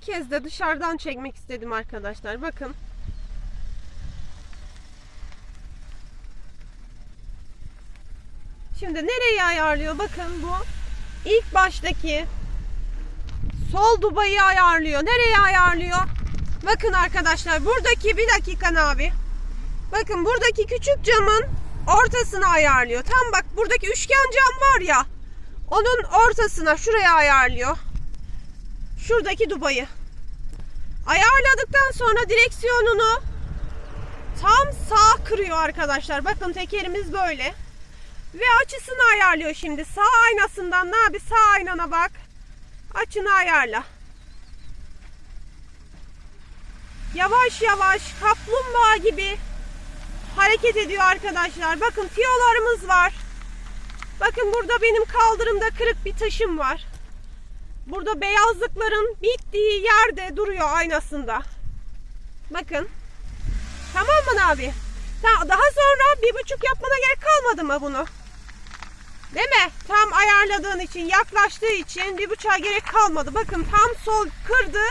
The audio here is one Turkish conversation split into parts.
kez de dışarıdan çekmek istedim arkadaşlar. Bakın. Şimdi nereye ayarlıyor? Bakın bu ilk baştaki sol dubayı ayarlıyor. Nereye ayarlıyor? Bakın arkadaşlar buradaki bir dakika abi. Bakın buradaki küçük camın ortasına ayarlıyor. Tam bak buradaki üçgen cam var ya. Onun ortasına şuraya ayarlıyor. Şuradaki dubayı. Ayarladıktan sonra direksiyonunu tam sağ kırıyor arkadaşlar. Bakın tekerimiz böyle. Ve açısını ayarlıyor şimdi. Sağ aynasından ne abi sağ aynana bak. Açını ayarla. Yavaş yavaş kaplumbağa gibi hareket ediyor arkadaşlar. Bakın tiyolarımız var. Bakın burada benim kaldırımda kırık bir taşım var. Burada beyazlıkların bittiği yerde duruyor aynasında. Bakın. Tamam mı abi? Daha sonra bir buçuk yapmana gerek kalmadı mı bunu? Değil mi? Tam ayarladığın için, yaklaştığı için bir buçuğa gerek kalmadı. Bakın tam sol kırdı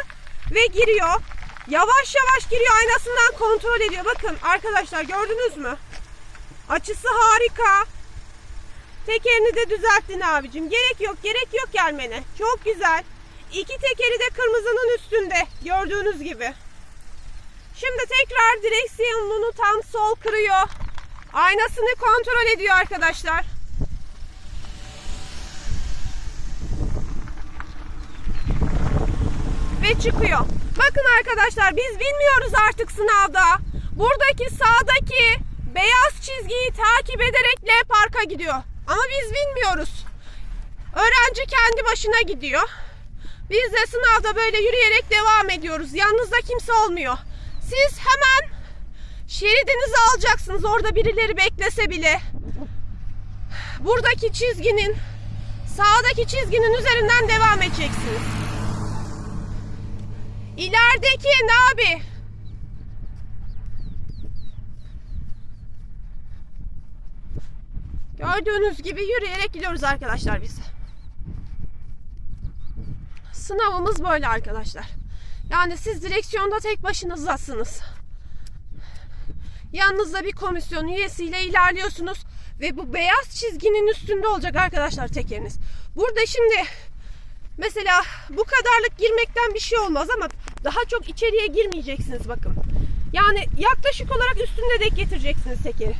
ve giriyor. Yavaş yavaş giriyor aynasından kontrol ediyor. Bakın arkadaşlar gördünüz mü? Açısı harika. Tekerini de düzelttin abicim. Gerek yok, gerek yok gelmene. Çok güzel. İki tekeri de kırmızının üstünde. Gördüğünüz gibi. Şimdi tekrar direksiyonunu tam sol kırıyor. Aynasını kontrol ediyor arkadaşlar. Ve çıkıyor. Bakın arkadaşlar biz bilmiyoruz artık sınavda. Buradaki sağdaki beyaz çizgiyi takip ederek L parka gidiyor. Ama biz bilmiyoruz. Öğrenci kendi başına gidiyor. Biz de sınavda böyle yürüyerek devam ediyoruz. Yanınızda kimse olmuyor. Siz hemen şeridinizi alacaksınız orada birileri beklese bile. Buradaki çizginin sağdaki çizginin üzerinden devam edeceksiniz. İlerideki ne abi? Gördüğünüz gibi yürüyerek gidiyoruz arkadaşlar biz. Sınavımız böyle arkadaşlar. Yani siz direksiyonda tek başınızdasınız. Yanınızda bir komisyon üyesiyle ilerliyorsunuz ve bu beyaz çizginin üstünde olacak arkadaşlar tekeriniz. Burada şimdi mesela bu kadarlık girmekten bir şey olmaz ama daha çok içeriye girmeyeceksiniz bakın. Yani yaklaşık olarak üstünde denk getireceksiniz tekeri.